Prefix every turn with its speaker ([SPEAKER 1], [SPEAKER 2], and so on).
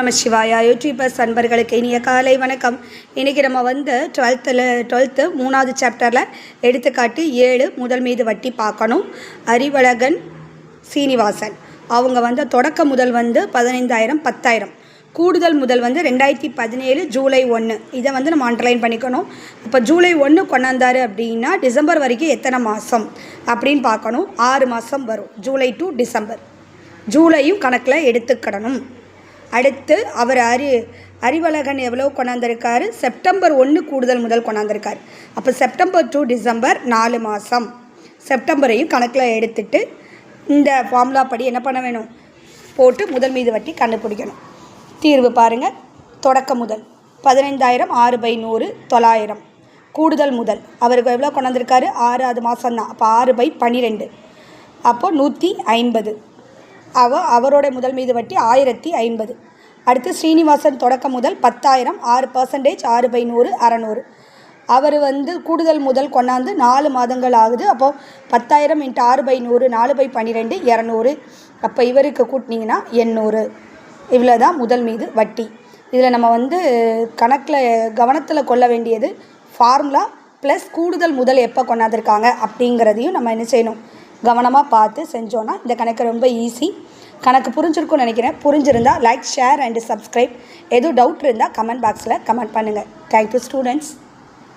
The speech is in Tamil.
[SPEAKER 1] நம சிவாயா. யூடியூபர்ஸ் அன்பர்களுக்கு இனிய காலை வணக்கம். இன்றைக்கி நம்ம வந்து டுவெல்த்தில் டுவெல்த்து மூணாவது சாப்டரில் எடுத்துக்காட்டு ஏழு முதல் மீது வட்டி பார்க்கணும். அறிவழகன் சீனிவாசன். அவங்க வந்து தொடக்க முதல் வந்து பதினைந்தாயிரம் பத்தாயிரம். கூடுதல் முதல் வந்து ரெண்டாயிரத்தி பதினேழு ஜூலை ஒன்று இதை வந்து நம்ம அண்டர்லைன் பண்ணிக்கணும். இப்போ ஜூலை ஒன்று கொண்டாந்தாரு அப்படின்னா டிசம்பர் வரைக்கும் எத்தனை மாதம் அப்படின்னு பார்க்கணும். ஆறு மாதம் வரும். July to December. ஜூலையும் கணக்கில் எடுத்துக்கிடணும். அடுத்து அவர் அறி அறிவழகன் எவ்வளோ கொண்டாந்துருக்காரு? செப்டம்பர் ஒன்று கூடுதல் முதல் கொண்டாந்துருக்கார். அப்போ செப்டம்பர் டு டிசம்பர் நாலு மாதம் செப்டம்பரையும் கணக்கில் எடுத்துட்டு இந்த ஃபார்முலா படி என்ன பண்ண வேணும்? போட்டு முதல் மீது வட்டி கண்டுபிடிக்கணும். தீர்வு பாருங்கள் தொடக்க முதல். பதினைந்தாயிரம் ஆறு பை நூறு தொள்ளாயிரம். கூடுதல் முதல். அவருக்கு எவ்வளோ கொண்டாந்துருக்காரு? ஆறாவது மாதம் தான் அப்போ ஆறு பை பன்னிரெண்டு அப்போது நூற்றி ஐம்பது. அவ அவரோட முதல் மீது வட்டி ஆயிரத்தி ஐம்பது. அடுத்து ஸ்ரீனிவாசன் தொடக்கம் முதல் பத்தாயிரம் ஆறு பர்சன்டேஜ் ஆறு பை நூறு அறநூறு. அவர் வந்து கூடுதல் முதல் கொண்டாந்து நாலு மாதங்கள் ஆகுது. அப்போது பத்தாயிரம் இன்ட்டு ஆறு பை நூறு நாலு பை பன்னிரெண்டு இரநூறு. அப்போ இவருக்கு கூட்டினீங்கன்னா எண்ணூறு. இவ்வளோ தான் முதல் மீது வட்டி. இதில் நம்ம வந்து கணக்கில் கவனத்தில் கொள்ள வேண்டியது ஃபார்முலா ப்ளஸ் கூடுதல் முதல் எப்போ கொண்டாந்துருக்காங்க அப்படிங்கிறதையும் நம்ம என்ன செய்யணும்? கவனமாக பார்த்து செஞ்சோன்னா இந்த கணக்கு ரொம்ப ஈஸி கணக்கு புரிஞ்சிருக்கும்னு நினைக்கிறேன். புரிஞ்சிருந்தா லைக் ஷேர் அண்டு சப்ஸ்கிரைப் எதுவும் டவுட் இருந்தால் கமெண்ட் பாக்ஸில் கமெண்ட் பண்ணுங்கள் தேங்க்யூ ஸ்டூடெண்ட்ஸ்